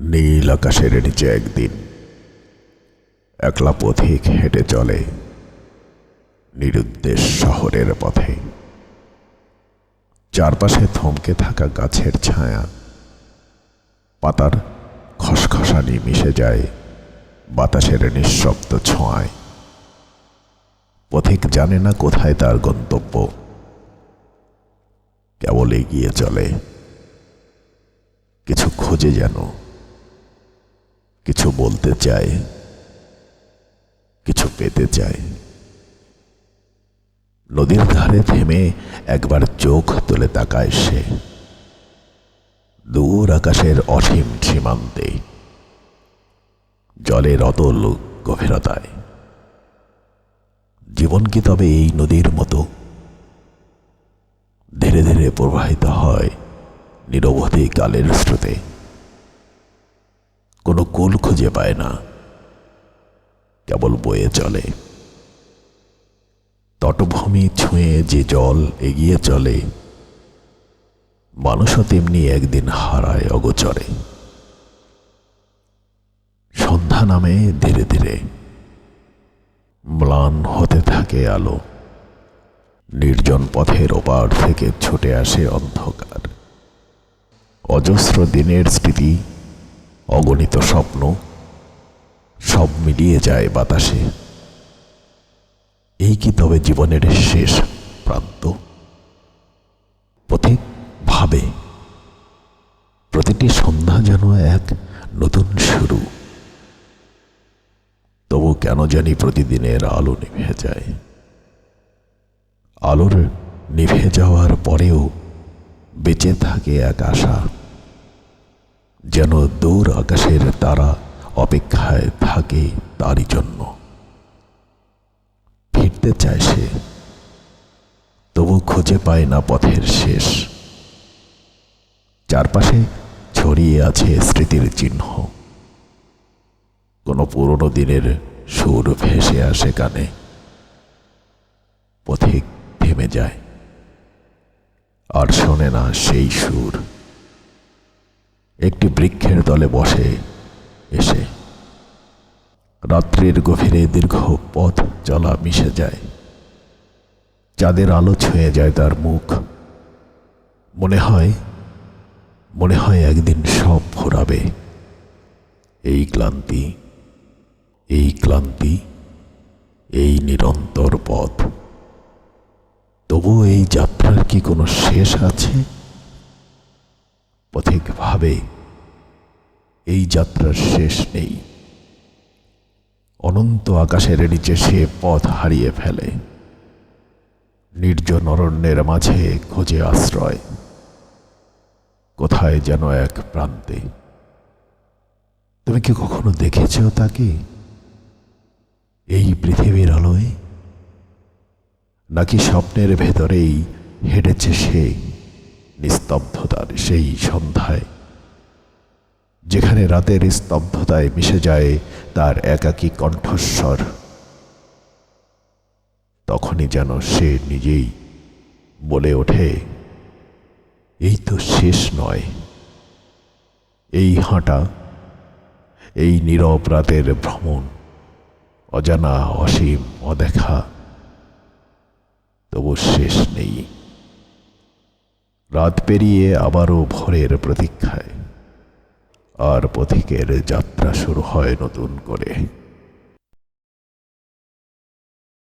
নীল আকাশের নিচে একদিন একলা পথিক হেঁটে চলে নিরুদ্দেশ শহরের পথে। চারপাশে থমকে থাকা গাছের ছায়া, পাতার খসখসানি মিশে যায় বাতাসের নিঃশব্দ ছোঁয়ায়। পথিক জানে না কোথায় তার গন্তব্য। কেবল এগিয়ে চলে। কিছু খোঁজে যেন কিছু বলতে চায়, কিছু পেতে চায়। নদীর ধারে থেমে একবার চোখ তুলে তাকায় সে। দূর আকাশের অসীম সীমান্তে, জলের অতল গভীরতায়। জীবন কি তবে এই নদীর মতো? ধীরে ধীরে প্রবাহিত হয় নিরবধি কালের স্রোতে। কুল খুঁজে পায় না। কেবল বয়ে চলে। তটভূমি ছুঁয়ে যে জল এগিয়ে চলে, মানুষও তেমনি একদিন হারায় অগোচরে। সন্ধ্যা নামে ধীরে ধীরে, ম্লান হতে থাকে আলো। নির্জন পথের ওপার থেকে ছুটে আসে অন্ধকার। অজস্র দিনের স্মৃতি অগণিত স্বপ্ন সব মিলিয়ে যায় বাতাসে। এই কি তবে জীবনের শেষ প্রান্ত? পথিক ভাবে, প্রতিটি সন্ধ্যা যেন এক নতুন শুরু। তবু কেন জানি প্রতিদিনের আলো নিভে যায়। আলোর নিভে যাওয়ার পরেও বেঁচে থাকে এক আশা। যেন দূর আকাশের তারা অপেক্ষায় থাকে তারই জন্য। ফিরতে চায় সে, তবু খুঁজে পায় না পথের শেষ। চারপাশে ছড়িয়ে আছে স্মৃতির চিহ্ন। কোনো পুরনো দিনের সুর ভেসে আসে কানে। পথিক থেমে যায়। আর শোনে না সেই সুর। একটি বৃক্ষের তলে বসে এসে। রাত্রির গভীরে দীর্ঘ পথ চলা মিশে যায়। চাঁদের আলো ছুঁয়ে যায় তার মুখ। মনে হয় মনে হয় একদিন সব ভোরাবে এই ক্লান্তি এই ক্লান্তি, এই নিরন্তর পথ। তবু এই যাত্রার কি কোনো শেষ আছে? পথিক ভাবে এই যাত্রার শেষ নেই। অনন্ত আকাশের নিচে সে পথ হারিয়ে ফেলে। নির্জন অরণ্যের মাঝে খোঁজে আশ্রয়। কোথায় যেন এক প্রান্তে। তুমি কি কখনো দেখেছ তাকে? এই পৃথিবীর আলোয়? নাকি স্বপ্নের ভেতরেই হেঁটেছে সে? নিস্তব্ধতার সেই সন্ধ্যায়। যেখানে রাতের স্তব্ধতায় মিশে যায় তার একাকী কণ্ঠস্বর। তখনই যেন সে নিজেই বলে ওঠে, এই তো শেষ নয়। এই হাঁটা, এই নীরব রাতের ভ্রমণ, অজানা অসীম অদেখা, তবু শেষ নেই। রাত পেরিয়ে আবারও ভোরের প্রতীক্ষায়। আর পথিকের যাত্রা শুরু হয় নতুন করে।